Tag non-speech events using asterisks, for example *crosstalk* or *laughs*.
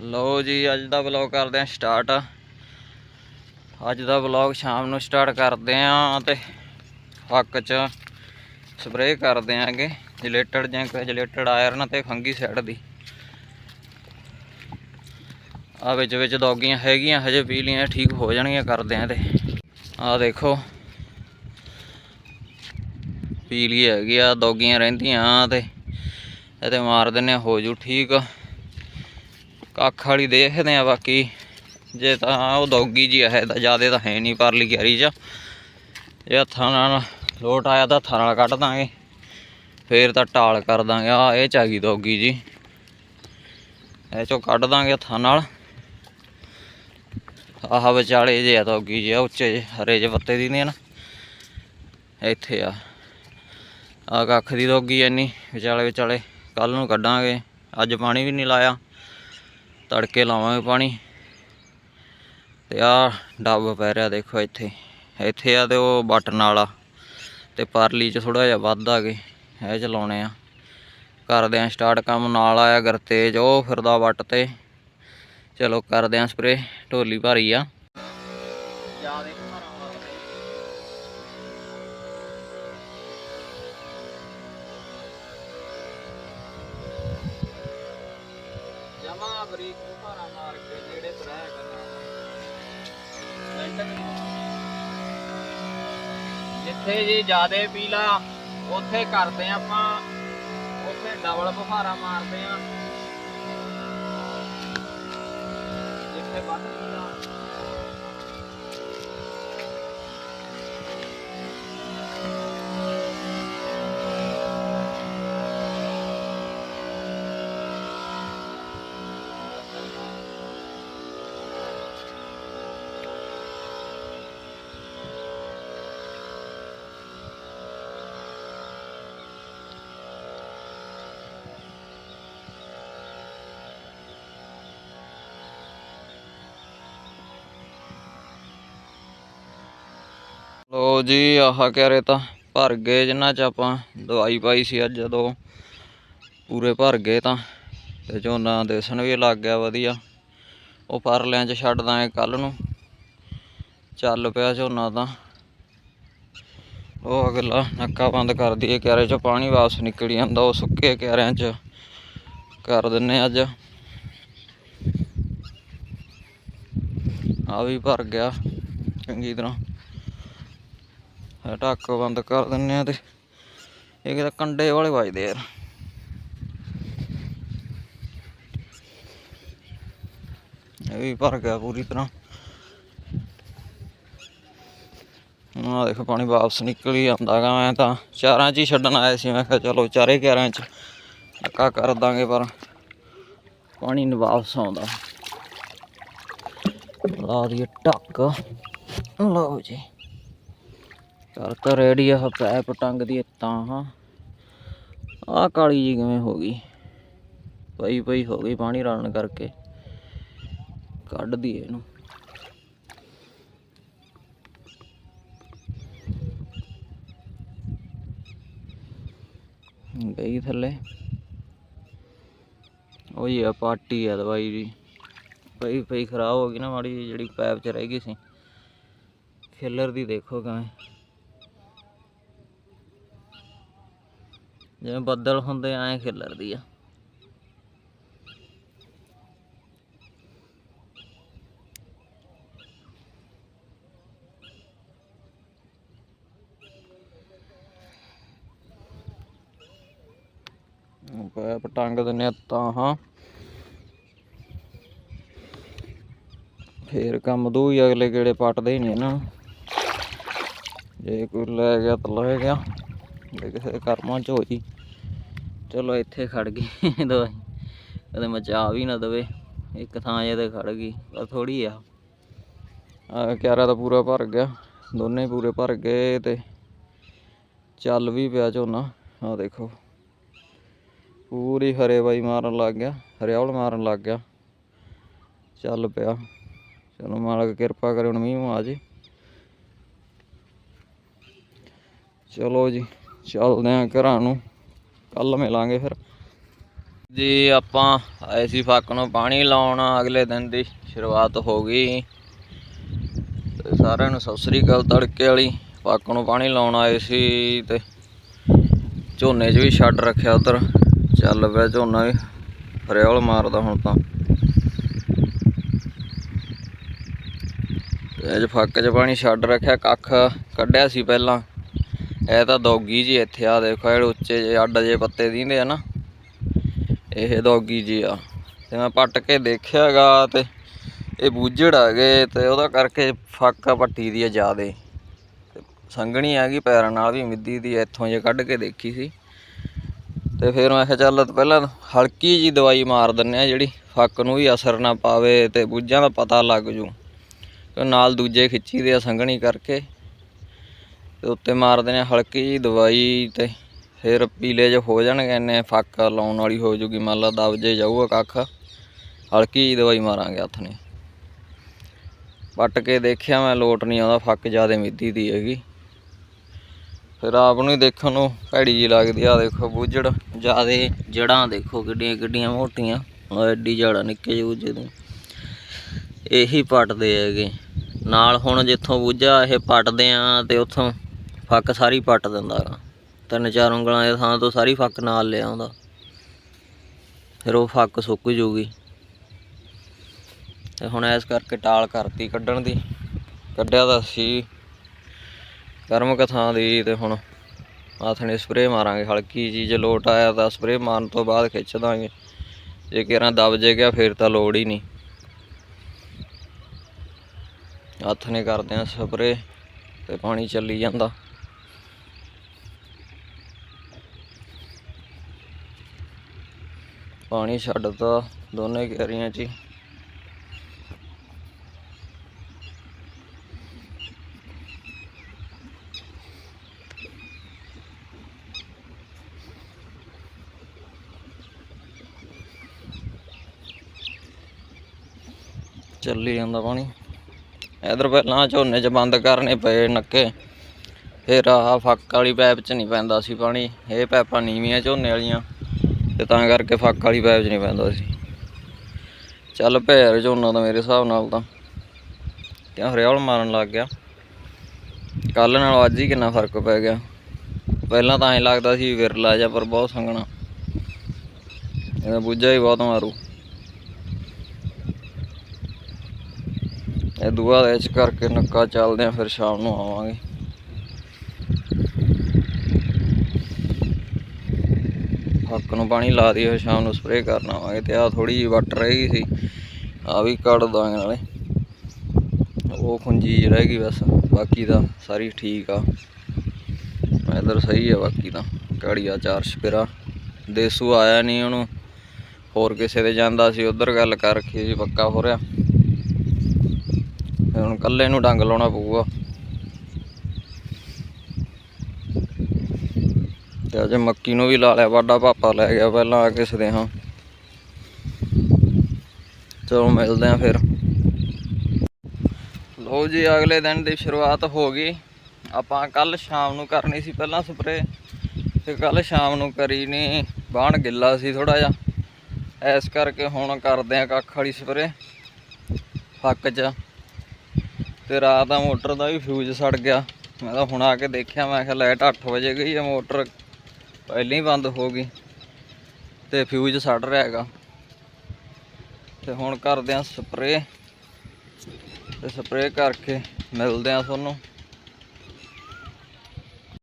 ਲਓ ਜੀ ਅੱਜ ਦਾ ਵਲੌਗ ਕਰਦੇ ਆਂ ਸਟਾਰਟ ਅੱਜ ਦਾ ਵਲੌਗ ਸ਼ਾਮ ਨੂੰ ਸਟਾਰਟ ਕਰਦੇ ਆਂ ਤੇ ਹੱਕ ਚ ਸਪਰੇਅ ਕਰਦੇ ਆਂਗੇ ਜਿਲੇਟਡ ਜਿੰਕ ਜਿਲੇਟਡ ਆਇਰਨ ਤੇ ਫੰਗੀ ਸਾਈਡ ਦੀ। ਆ ਵਿੱਚ ਵਿੱਚ ਦੌਗੀਆਂ ਹੈਗੀਆਂ ਹਜੇ ਪੀ ਲੀਆਂ ਠੀਕ ਹੋ ਜਾਣਗੀਆਂ ਕਰਦੇ ਆਂ ਤੇ। ਆ ਦੇਖੋ ਪੀ ਲਈ ਹੈਗੀ ਆ ਦੌਗੀਆਂ ਰਹਿੰਦੀਆਂ ਤੇ ਇਹਦੇ ਮਾਰ ਦਿੰਨੇ ਆ, ਹੋ ਜੂ ਠੀਕ। ਕੱਖ ਵਾਲੀ ਦੇਖਦੇ ਆ ਬਾਕੀ। ਜੇ ਤਾਂ ਉਹ ਦੌਗੀ ਜੀ ਹੈ ਤਾਂ ਜਿਆਦੇ ਤਾਂ ਹੈ ਨਹੀਂ ਪਰਲੀ ਕਿਆਰੀ ਚ। ਇਹ ਹੱਥਾਂ ਨਾਲ ਲੋਟ ਆਇਆ ਤਾਂ ਹੱਥਾਂ ਨਾਲ ਕੱਢ ਦਾਂਗੇ। ਫੇਰ ਤਾਂ ਟਾਲ ਕਰ ਦਾਂਗੇ। ਆ ਇਹ ਚ ਆ ਗਈ ਦੌਗੀ ਜੀ ਇਹ ਚੋਂ ਕੱਢ ਦਾਂਗੇ ਹੱਥਾਂ ਨਾਲ। ਆਹ ਵਿਚਾਲੇ ਜੇ ਆ ਦੌਗੀ ਜੀ ਆ ਉੱਚੇ ਜੇ ਹਰੇ ਜੇ ਪੱਤੇ ਦੀ ਨੇ ਨਾ। ਇੱਥੇ ਆ। ਆ ਕੱਖ ਦੀ ਦੌਗੀ ਐਨੀ ਵਿਚਾਲੇ ਵਿਚਾਲੇ ਕੱਲ ਨੂੰ ਕੱਢਾਂਗੇ। ਅੱਜ ਪਾਣੀ ਵੀ ਨਹੀਂ ਲਾਇਆ। ਤੜਕੇ ਲਾਵਾਂਗੇ ਪਾਣੀ। ਤੇ ਆ ਡੱਬ ਪੈ ਰਿਹਾ ਦੇਖੋ ਇੱਥੇ। ਇੱਥੇ ਆ ਤੇ ਉਹ ਬਟਨ ਵਾਲਾ। ਤੇ ਪਰਲੀ ਚ ਥੋੜਾ ਜਿਹਾ ਵੱਧ ਆ ਗਏ ਇਹ ਚਲਾਉਣੇ ਆ। ਕਰਦੇ ਆ ਸਟਾਰਟ ਕੰਮ, ਨਾਲ ਆਇਆ ਗਰਤੇਜ, ਉਹ ਫਿਰਦਾ ਵੱਟ ਤੇ। ਚਲੋ ਕਰਦੇ ਆ ਸਪਰੇ ਢੋਲੀ ਭਾਰੀ ਆ। ਬਰੀਕ ਭਾਰਾ ਮਾਰ ਕੇ ਜਿਹੜੇ ਤਰ੍ਹਾਂ ਕਰਨਾ। ਜਿੱਥੇ ਜੀ ਜਿਆਦੇ ਪੀਲਾ, ਉੱਥੇ ਕਰਦੇ ਆ ਆਪਾਂ। ਉੱਥੇ ਡਬਲ ਬੁਖਾਰਾ ਮਾਰਦੇ ਆ। ਜਿੱਥੇ ਵੱਧ ਪੀਲਾ। ਲੋ ਜੀ, ਆਹ ਕਹਿ ਤਾਂ ਭਰ ਗਏ ਜਿਨ੍ਹਾਂ ਚ ਆਪਾਂ। ਦਵਾਈ ਪਾਈ ਸੀ ਅੱਜ ਜਦੋਂ। ਪੂਰੇ ਭਰ ਗਏ ਤਾਂ। ਤੇ ਝੋਨਾ ਦੇਸਣ ਵੀ ਲੱਗ ਗਿਆ ਵਧੀਆ। ਉਹ ਪਰਲਿਆਂ ਚ ਛੱਡ ਦਾਂਗੇ ਕੱਲ ਨੂੰ। ਚੱਲ ਪਿਆ ਝੋਨਾ ਤਾਂ। ਉਹ ਅਗਲਾ ਨੱਕਾ ਬੰਦ ਕਰ ਦਈਏ। ਕਿਆਰੇ ਚੋਂ ਪਾਣੀ ਵਾਪਸ ਨਿਕਲ ਜਾਂਦਾ, ਉਹ ਸੁੱਕੇ ਕਿਆਰਿਆਂ ਚ। ਕਰ ਦਿੰਨੇ ਅੱਜ। ਆ ਵੀ ਭਰ ਗਿਆ। ਚੰਗੀ ਤਰ੍ਹਾਂ। ਢੱਕ ਬੰਦ ਕਰ ਦਿੰਨੇ ਆ ਤੇ ਇਹ ਕਿਤੇ ਕੰਡੇ ਵਾਲੇ ਵੱਜਦੇ ਯਾਰ। ਇਹ ਵੀ ਭਰ ਗਿਆ ਪੂਰੀ ਤਰ੍ਹਾਂ। ਆ ਦੇਖੋ ਪਾਣੀ ਵਾਪਸ ਨਿਕਲ ਹੀ ਆਉਂਦਾ ਗਾ ਮੈਂ ਤਾਂ ਚਾਰਾਂ 'ਚ ਹੀ ਛੱਡਣ ਆਇਆ ਸੀ, ਮੈਂ ਕਿਹਾ ਚਲੋ ਚਾਰੇ ਗਿਆਰਾਂ 'ਚ ਧੱਕਾ ਕਰ ਦਾਂਗੇ, ਪਰ ਪਾਣੀ ਨੀ ਵਾਪਸ ਆਉਂਦਾ। ਲਾ ਦਈਏ ਢੱਕ। ਲਓ ਜੀ। ਕਰਤਾ ਰੈਡੀ ਆ ਪੈਪ ਟੰਗ ਦੀ ਤਾਂ, ਹਾਂ। ਆ ਕਾਲੀ ਜੀ ਕਿਵੇਂ ਹੋ ਗਈ? ਪਈ ਪਈ ਹੋ ਗਈ ਪਾਣੀ ਰਲਣ ਕਰਕੇ। ਕੱਢ ਦਈਏ ਇਹਨੂੰ। ਗਈ ਥੱਲੇ। ਉਹ ਹੀ ਆ ਪਾਟੀ ਆ ਦਵਾਈ ਦੀ। ਪਈ ਪਈ ਖਰਾਬ ਹੋ ਗਈ ਨਾ ਮਾੜੀ ਜਿਹੀ, ਜਿਹੜੀ ਪੈਪ ਚ ਰਹਿ ਗਈ ਸੀ। ਖਿਲਰ ਦੀ ਦੇਖੋ ਕਿਵੇਂ। ਜਿਵੇਂ ਬੱਦਲ ਹੁੰਦੇ ਐਂ ਖਿਲਰਦੀ ਆ। ਪੈਪ ਟੰਗ ਦਿੰਨੇ ਆ ਤਾਂ ਹਾਂ ਫੇਰ ਕੰਮ ਦੋ ਹੀ, ਅਗਲੇ ਗੇੜੇ ਪੱਟਦੇ ਹੀ ਨਹੀਂ ਇਹਨਾਂ ਨੂੰ। ਜੇ ਕੋਈ ਲੈ ਗਿਆ ਤਾਂ ਲੈ ਗਿਆ। ਜੇ ਕਿਸੇ ਕਰਮਾਂ ਚ ਹੋਈ। ਚਲੋ ਇੱਥੇ ਖੜ ਗਈ *laughs* ਦਵਾਈ ਕਦੇ ਮਚਾ ਵੀ ਨਾ ਦਵੇ, ਇੱਕ ਥਾਂ ਜੇ ਤੇ ਖੜ ਗਈ, ਪਰ ਥੋੜੀ ਆ। ਆ ਕਿਆਰਾ ਤਾਂ ਪੂਰਾ ਭਰ ਗਿਆ, ਦੋਨੇ ਪੂਰੇ ਭਰ ਗਏ ਤੇ ਚੱਲ ਵੀ ਪਿਆ ਝੋਨਾ। ਆ ਦੇਖੋ, ਪੂਰੀ ਹਰੇ ਬਾਈ ਮਾਰਨ ਲੱਗ ਗਿਆ, ਹਰਿਆਵਲ ਮਾਰਨ ਲੱਗ ਗਿਆ। ਚੱਲ ਪਿਆ। ਚਲੋ ਮਾਲਕ ਕਿਰਪਾ ਕਰੇ, ਹੁਣ ਮੀਂਹ ਆ ਜੇ। ਚਲੋ ਜੀ, ਚੱਲਦੇ ਆਂ ਘਰਾਂ ਨੂੰ। ਕੱਲ ਮਿਲਾਂਗੇ ਫਿਰ। ਜੀ, ਆਪਾਂ ਆਏ ਸੀ ਫੱਕ ਨੂੰ ਪਾਣੀ ਲਾਉਣ, ਅਗਲੇ ਦਿਨ ਦੀ ਸ਼ੁਰੂਆਤ ਹੋ ਗਈ। ਤੇ ਸਾਰਿਆਂ ਨੂੰ ਸਤਿ ਸ੍ਰੀ ਅਕਾਲ ਤੜਕੇ ਵਾਲੀ। ਫੱਕ ਨੂੰ ਪਾਣੀ ਲਾਉਣ ਆਏ ਸੀ ਤੇ ਝੋਨੇ 'ਚ ਵੀ ਛੱਡ ਰੱਖਿਆ ਉਧਰ। ਚੱਲ ਪਿਆ ਝੋਨਾ ਵੀ ਫਰਿਆਲ ਮਾਰਦਾ ਹੁਣ ਤਾਂ ਅੱਜ ਫੱਕ 'ਚ ਪਾਣੀ ਛੱਡ ਰੱਖਿਆ, ਕੱਖ ਕੱਢਿਆ ਸੀ ਪਹਿਲਾਂ। ਇਹ ਤਾਂ ਦੌਗੀ ਜੀ ਇੱਥੇ ਆ ਦੇਖੋ, ਇਹ ਉੱਚੇ ਜੇ ਅੱਡ ਜੇ ਪੱਤੇ ਦੀਂਦੇ ਆ ਨਾ। ਇਹ ਦੌਗੀ ਜੀ ਆ। ਤੇ ਮੈਂ ਪੱਟ ਕੇ ਦੇਖਿਆਗਾ ਤੇ ਇਹ ਬੂਝੜ ਆ ਗਏ ਤੇ ਉਹਦਾ ਕਰਕੇ ਫੱਕ ਪੱਟੀ ਦੀ ਆ ਜਿਆਦੇ। ਤੇ ਸੰਘਣੀ ਆ ਗਈ, ਪੈਰਾਂ ਨਾਲ ਵੀ ਮਿੱਦੀ ਦੀ ਇੱਥੋਂ ਜੇ ਕੱਢ ਕੇ ਦੇਖੀ ਸੀ। ਤੇ ਫਿਰ ਮੈਂ ਕਿਹਾ ਚੱਲ ਪਹਿਲਾਂ ਹਲਕੀ ਜੀ ਦਵਾਈ ਮਾਰ ਦਿੰਨੇ ਆ ਜਿਹੜੀ ਫੱਕ ਨੂੰ ਵੀ ਅਸਰ ਨਾ ਪਾਵੇ ਤੇ ਬੂਝਾਂ ਦਾ ਪਤਾ ਲੱਗ ਜੂ। ਨਾਲ ਦੂਜੇ ਖਿੱਚੀ ਦੇ ਆ ਸੰਘਣੀ ਕਰਕੇ। ਤੇ ਉੱਤੇ ਮਾਰ ਦਿੰਨੇ ਆ ਹਲਕੀ ਜੀ ਦਵਾਈ ਤੇ ਫਿਰ ਪੀਲੇ ਜੇ ਹੋ ਜਾਣਗੇ, ਇੰਨੇ ਫੱਕ ਲਾਉਣ ਵਾਲੀ ਹੋ ਜੂਗੀ, ਮੰਨ ਲਾ ਦਬ ਜੇ ਜਾਊਗਾ ਕੱਖ, ਹਲਕੀ ਜੀ ਦਵਾਈ ਮਾਰਾਂਗੇ ਹੱਥ ਨੇ। ਪੱਟ ਕੇ ਦੇਖਿਆ ਮੈਂ, ਲੋਟ ਨਹੀਂ ਆਉਂਦਾ, ਫੱਕ ਜ਼ਿਆਦਾ ਮਿੱਦੀ ਦੀ ਹੈਗੀ। ਫਿਰ ਆਪ ਨੂੰ ਹੀ ਦੇਖਣ ਨੂੰ ਭੈੜੀ ਜੀ ਲੱਗਦੀ ਆ ਦੇਖੋ ਬੂਝੜ, ਜਿਆਦੇ ਜੜਾਂ ਦੇਖੋ ਕਿੱਡੀਆਂ ਕਿੱਡੀਆਂ ਮੋਟੀਆਂ ਐਡੀ ਜੜਾ ਨਿੱਕੇ ਜਿਹੇ ਬੂਝੇ ਦੀ ਇਹੀ ਪੱਟਦੇ ਹੈਗੇ। ਨਾਲ ਹੁਣ ਜਿੱਥੋਂ ਬੂਝਾ ਇਹ ਪੱਟਦੇ ਆ ਤੇ ਉੱਥੋਂ ਫੱਕ ਸਾਰੀ ਪੱਟ ਦਿੰਦਾ ਗਾ। ਤਿੰਨ ਚਾਰ ਉਂਗਲਾਂ ਦੇ ਥਾਂ ਤੋਂ ਸਾਰੀ ਫੱਕ ਨਾਲ ਲਿਆ ਆਉਂਦਾ। ਫਿਰ ਉਹ ਫੱਕ ਸੁੱਕ ਜੂਗੀ। ਤੇ ਹੁਣ ਇਸ ਕਰਕੇ ਟਾਲ ਕਰਤੀ ਕੱਢਣ ਦੀ। ਕੱਢਿਆ ਤਾਂ ਸੀ। ਕਰਮ ਥਾਂ ਦੀ ਤੇ ਹੁਣ ਆਥਣੇ ਸਪਰੇਅ ਮਾਰਾਂਗੇ। ਹਲਕੀ ਜੀ ਜੇ ਲੋਟ ਆਇਆ ਤਾਂ ਸਪਰੇਅ ਮਾਰਨ ਤੋਂ ਬਾਅਦ ਖਿੱਚ ਦਾਂਗੇ। ਜੇ ਕਿਹੜਾ ਦਬ ਜੇ ਗਿਆ ਫਿਰ ਤਾਂ ਲੋੜ ਹੀ ਨਹੀਂ। ਹੱਥ ਨੇ ਕਰਦੇ ਆ ਸਪਰੇਅ ਤੇ ਪਾਣੀ ਚੱਲੀ ਜਾਂਦਾ। ਪਾਣੀ ਛੱਡਤਾ ਦੋਨੇ ਕਿਆਰੀਆਂ 'ਚ ਹੀ। ਚੱਲੀ ਜਾਂਦਾ ਪਾਣੀ। ਇਧਰ ਪਹਿਲਾਂ ਝੋਨੇ 'ਚ ਬੰਦ ਕਰਨੇ ਪਏ ਨੱਕੇ। ਫਿਰ ਆਹ ਫੱਕ ਵਾਲੀ ਪੈਪ 'ਚ ਨਹੀਂ ਪੈਂਦਾ ਸੀ ਪਾਣੀ। ਇਹ ਪੈਪਾਂ ਨੀਵੀਆਂ ਝੋਨੇ ਵਾਲੀਆਂ। ਤੇ ਤਾਂ ਕਰਕੇ ਫੱਕ ਵਾਲੀ ਪੈਪ 'ਚ ਨਹੀਂ ਪੈਂਦਾ ਸੀ। ਚੱਲ ਭੈਰ ਝੋਨਾ ਤਾਂ ਮੇਰੇ ਹਿਸਾਬ ਨਾਲ ਤਾਂ। ਕਿਉਂ ਹਰਿਆਲ ਮਾਰਨ ਲੱਗ ਗਿਆ। ਕੱਲ ਨਾਲੋਂ ਅੱਜ ਹੀ ਕਿੰਨਾ ਫ਼ਰਕ ਪੈ ਗਿਆ। ਪਹਿਲਾਂ ਤਾਂ ਐਂ ਲੱਗਦਾ ਸੀ ਵਿਰਲਾ ਜਾ ਪਰ ਬਹੁਤ ਸੰਘਣਾ। ਇਹਦਾ ਬੁੱਝਾ ਹੀ ਬਹੁਤ ਮਾਰੂ। ਇਹ ਦੁਆ ਦੇ ਚ ਕਰਕੇ ਨੱਕਾ ਚੱਲਦੇ ਆ, ਫਿਰ ਸ਼ਾਮ ਨੂੰ ਆਵਾਂਗੇ। ਹੱਕ ਨੂੰ ਪਾਣੀ ਲਾ ਦਿਓ, ਸ਼ਾਮ ਨੂੰ ਸਪਰੇਅ ਕਰਨ ਆਵਾਂਗੇ ਤੇ ਆ ਥੋੜੀ ਜਿਹੀ ਵੱਟ ਰਹਿ ਗਈ ਸੀ। ਆ ਵੀ ਕੱਢ ਦਾਂਗੇ ਨਾਲੇ। ਉਹ ਖੁੰਜੀ ਜਿਹੀ ਰਹਿ ਗਈ ਬਸ, ਬਾਕੀ ਤਾਂ ਸਾਰੀ ਠੀਕ ਆ। ਇਧਰ ਸਹੀ ਆ ਬਾਕੀ ਤਾਂ ਕਾੜੀਆ ਚਾਰ ਸ਼ਪੇਰਾ। ਦੇਸੂ ਆਇਆ ਨਹੀਂ ਉਹਨੂੰ, ਹੋਰ ਕਿਸੇ ਦੇ ਜਾਂਦਾ ਸੀ, ਉਧਰ ਗੱਲ ਕਰ ਰੱਖੀ ਸੀ ਪੱਕਾ ਹੋ ਰਿਹਾ। ਹੁਣ ਕੱਲੇ ਨੂੰ ਡੰਗ ਲਾਉਣਾ ਪਊਗਾ। ਤੇ ਅਜੇ ਮੱਕੀ ਨੂੰ ਵੀ ਲਾ ਲਿਆ ਵਾਡਾ ਪਾਪਾ ਲੈ ਗਿਆ ਪਹਿਲਾਂ ਆ ਕਿਸ ਦੇ ਹਾਂ ਚਲੋ ਮਿਲਦੇ ਆ ਫਿਰ। ਲੋ ਜੀ, ਅਗਲੇ ਦਿਨ ਦੀ ਸ਼ੁਰੂਆਤ ਹੋ ਗਈ। ਆਪਾਂ ਕੱਲ ਸ਼ਾਮ ਨੂੰ ਕਰਨੀ ਸੀ ਪਹਿਲਾਂ ਸਪਰੇ ਤੇ ਕੱਲ ਸ਼ਾਮ ਨੂੰ ਕਰੀ ਨਹੀਂ ਬਾਣ ਗਿੱਲਾ ਸੀ ਥੋੜਾ ਜਿਹਾ। ਇਸ ਕਰਕੇ ਹੁਣ ਕਰਦੇ ਆ ਕੱਖ ਵਾਲੀ ਸਪਰੇ ਫੱਕ 'ਚ। ਤੇ ਰਾਤ ਦਾ ਮੋਟਰ ਦਾ ਵੀ ਫਿਊਜ਼ ਸੜ ਗਿਆ। ਮੈਂ ਤਾਂ ਹੁਣ ਆ ਕੇ ਦੇਖਿਆ, ਮੈਂ ਕਿਹਾ ਲਾਈਟ 8 ਵਜੇ ਗਈ ਹੈ ਮੋਟਰ। ਪਹਿਲਾਂ ਹੀ ਬੰਦ ਹੋ ਗਈ ਤੇ ਫਿਊਜ਼ ਸੜ ਰਿਹਾ ਹੈਗਾ। ਤੇ ਹੁਣ ਕਰਦੇ ਆ ਸਪਰੇ ਤੇ ਸਪਰੇ ਕਰਕੇ ਮਿਲਦੇ ਆ ਤੁਹਾਨੂੰ।